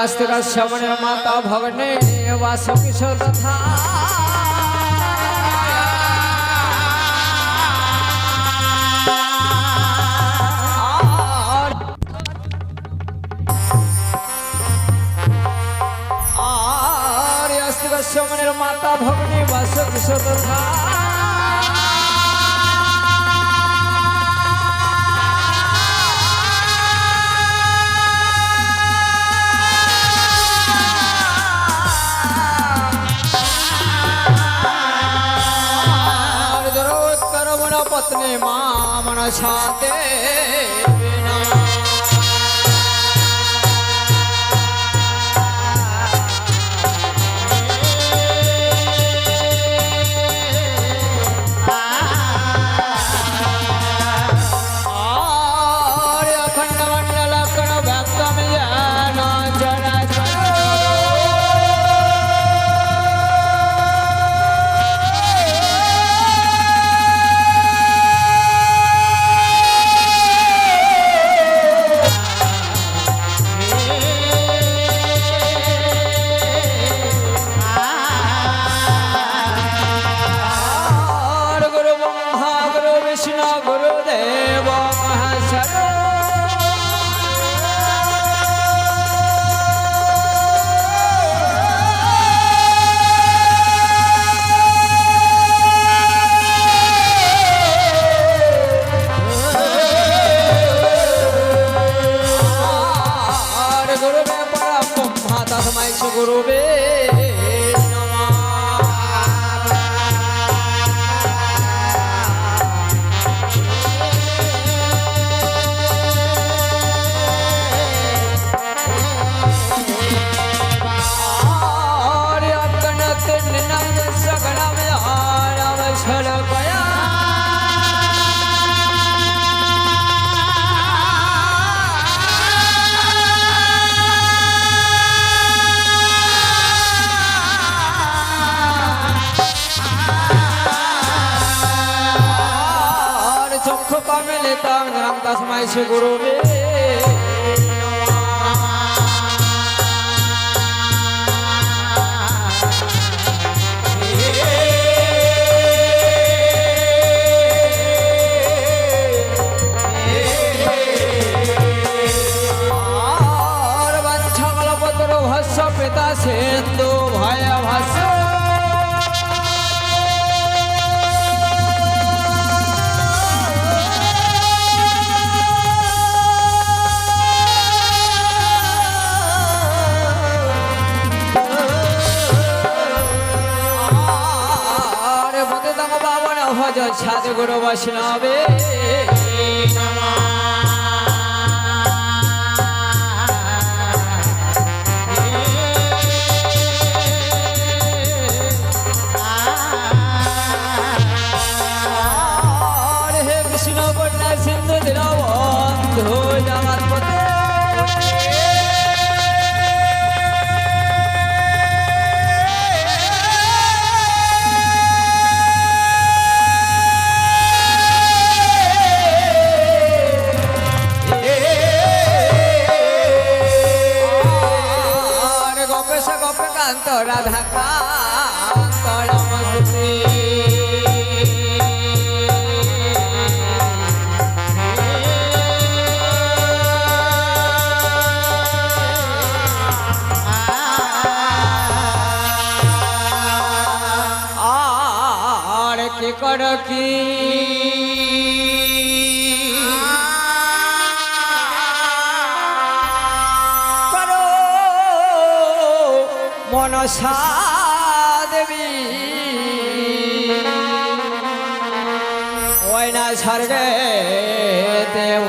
আসতে শ্রমণের মাতা ভগনে বাস কিশোর আসতে শ্রমণের মাতা ভগনে বাস কিশোর তথা પત્ની મામણ સાથે আর পাবে নাম তস্মাই শ্রী গুরু আর পাবন ভজ ছাদ গুরু বৈষ্ণবে আর রাধা আর কি কর কি? মনসা দেবী ওই না স্বর্গে দেব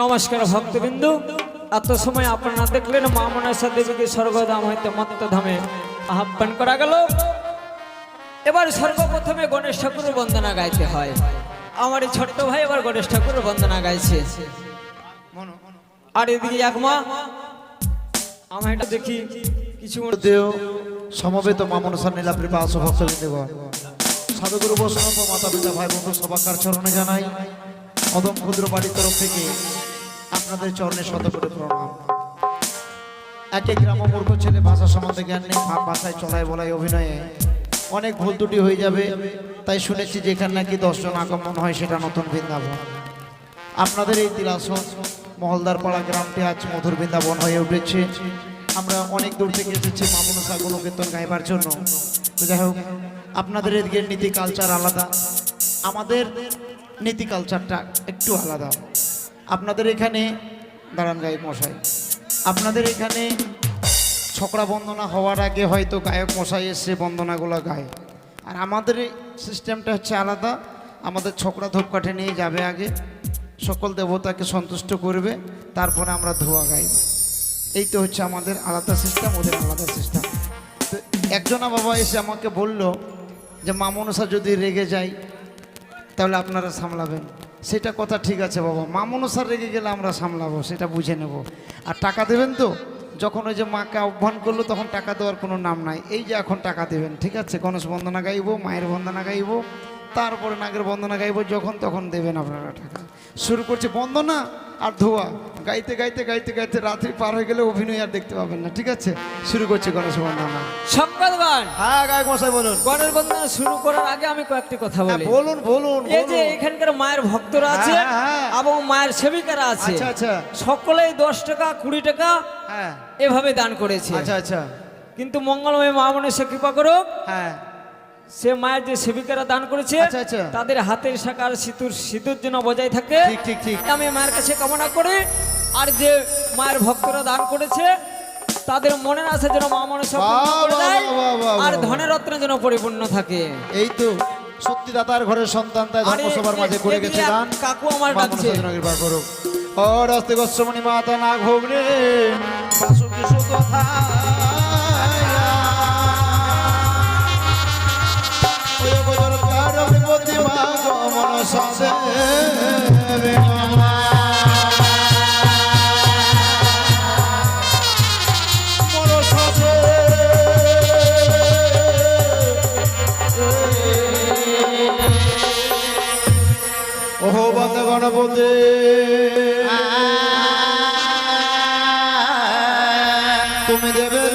নমস্কার ভক্তবিন্দু। এত সময় আপনারা দেখলেন, মা মনসা দেবীকে স্বর্গধাম হইতে মত্তধামে আহ্বান করা গেল। এবার সর্বপ্রথমে গণেশ ঠাকুরের বন্দনা গাইতে হয়। আমার ছোট্ট ভাই এবার গণেশ ঠাকুরের বন্দনা গাইছে। আর এদিকে এক মা। আমার এটা দেখি, কিছু সমবেত মামনসার নীলাপ্রি পাশ ভক্তবৃন্দগণ সাধুগুরু ও মাতা পিতা ভাই বন্ধু সবাকার চরণে জানাই। অদম ক্ষুদ্র বাড়ির তরফ থেকে আপনাদের চরণে শত করে প্রণাম। এক এক গ্রাম মূর্খ ছেলে ভাষা সম্বন্ধে জ্ঞান নেই ভাষায় চলায় বলায় অভিনয়ে। অনেক ভুল ত্রুটি হয়ে যাবে, তাই শুনেছি যেখানে নাকি দশজন আগমন হয়, সেটা নতুন বৃন্দাবন। আপনাদের এই তিলাসন মহলদার পাড়া গ্রামটি আজ মধুর বৃন্দাবন হয়ে উঠেছে। আমরা অনেক দূর থেকে এসেছি মামুনসা গুণকীর্তন গাইবার জন্য। যাই হোক, আপনাদের এদিকের নীতি কালচার আলাদা। আমাদের নীতি কালচারটা একটু আলাদা। আপনাদের এখানে, দাঁড়ান গায়ক মশাই, আপনাদের এখানে ছকরা বন্দনা হওয়ার আগে হয়তো গায়ক মশাই এসে বন্দনাগুলো গায়। আর আমাদের সিস্টেমটা হচ্ছে আলাদা, আমাদের ছকরা ধূপকাঠি নিয়ে যাবে আগে, সকল দেবতাকে সন্তুষ্ট করবে, তারপরে আমরা ধোয়া গাইব। এই তো হচ্ছে আমাদের আলাদা সিস্টেম ওদের আলাদা সিস্টেম তো একজনা বাবা এসে আমাকে বলল যে, মামনসা যদি রেগে যায় তাহলে আপনারা সামলাবেন। সেটা কথা ঠিক আছে বাবা। মামনসার রেগে গেলে আমরা সামলাবো, সেটা বুঝে নেব। আর টাকা দেবেন তো? যখন ওই যে মাকে আহ্বান করল, তখন টাকা দেওয়ার কোনো নাম নাই। এই যে এখন টাকা দেবেন, ঠিক আছে? গণেশ বন্দনা গাইব, মায়ের বন্দনা গাইব, তারপরে নাগের বন্দনা গাইব, যখন তখন দেবেন আপনারা টাকা। শুরু করছে বন্দনা। আর ধোয়া। গাইতে গাইতে গাইতে গাইতে রাত্রি পার হয়ে গেলে অভিনয় আর দেখতে পাবেন না ঠিক আছে? শুরু করছে গণেশ বন্দনা সংবাদ গান। হ্যাঁ গায়ক মশাই বলুন। গণের বন্দনা শুরু করার আগে আমি কয়েকটি কথা হ্যাঁ, বলি। বলুন বলুন এই যে এখানকার মায়ের ভক্তরা আছে হ্যাঁ, হ্যাঁ। এবং মায়ের সেবিকারা আছে আচ্ছা আচ্ছা। সকলেই দশ টাকা কুড়ি টাকা হ্যাঁ। এভাবে দান করেছে। আচ্ছা আচ্ছা। কিন্তু মঙ্গলময় মা মনে সে কৃপা করো হ্যাঁ। সে মায়ের যে সেবিকারা দান করেছে আচ্ছা, আচ্ছা। তাদের হাতের শাখার সিঁতুর সিঁদুর যেন বজায় থাকে। ঠিক ঠিক ঠিক। আমি মায়ের কাছে কামনা করি আর যে মায়ের ভক্তরা দান করেছে তাদের মনের আশা যেন মা মনে আর ধনের রত্ন যেন পরিপূর্ণ থাকে। এই তো সত্যি দাতার ঘরের সন্তান তাই ধর্মসভার মাঝে করে গেছে দান। কাকু আমার ডাকছে। কৃপা করুক। ও রাস্তে গোস্বমণি মাতা না সুকথা। ওই প্রতিমা গমন মন সাথে ওহো গণপতি তুমি দেবের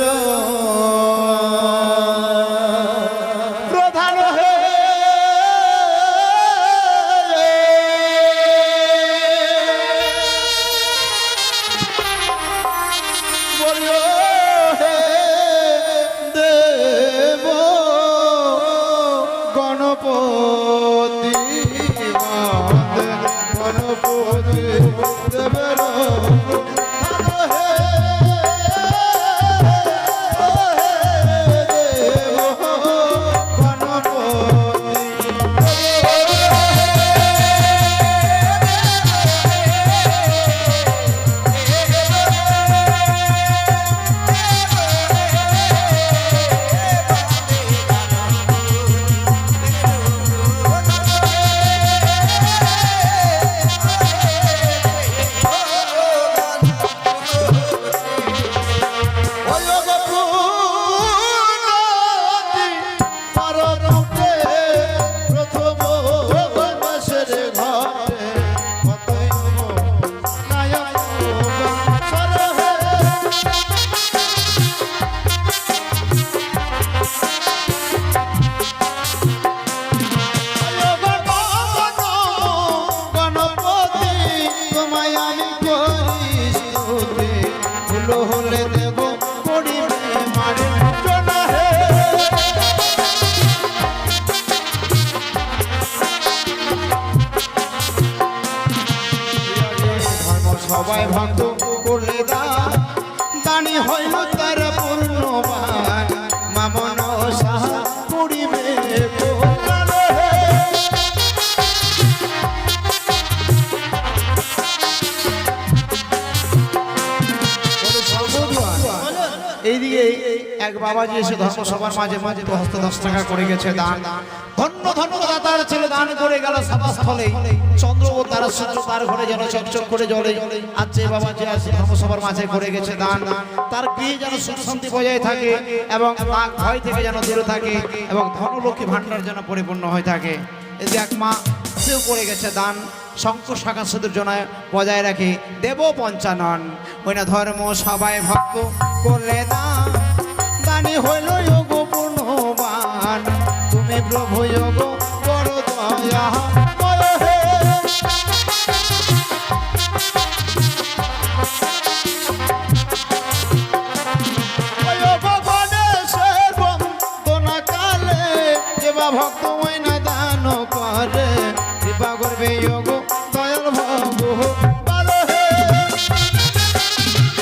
বাবাজি এসে ধর্মসভার মাঝে মাঝে হস্ত দশ টাকা করে গেছে দান। ধন্য ধন্য দাতার ছেলে দান করে গেল সভাস্থলে চন্দ্র ও তারা সূর্য তার ঘরে যেন চকচক করে জ্বলে আজ যে বাবা যে আছে ধর্মসভার মাঝে করে গেছে দান। তার গৃহে যেন সুখ শান্তি বজায় থাকে এবং নাক ভয় থেকে যেন দূরে থাকে এবং ধনলক্ষ্মী ভাণ্ডার যেন পরিপূর্ণ হয়ে থাকে। এই যে এক মা, সেও করে গেছে দান। শঙ্খ শাখা জনায় বজায় রাখে দেব পঞ্চানন ওই না ধর্ম সবাই ভক্ত করলে দানি। হইল যোগ পুনবান তুমি প্রভু যোগ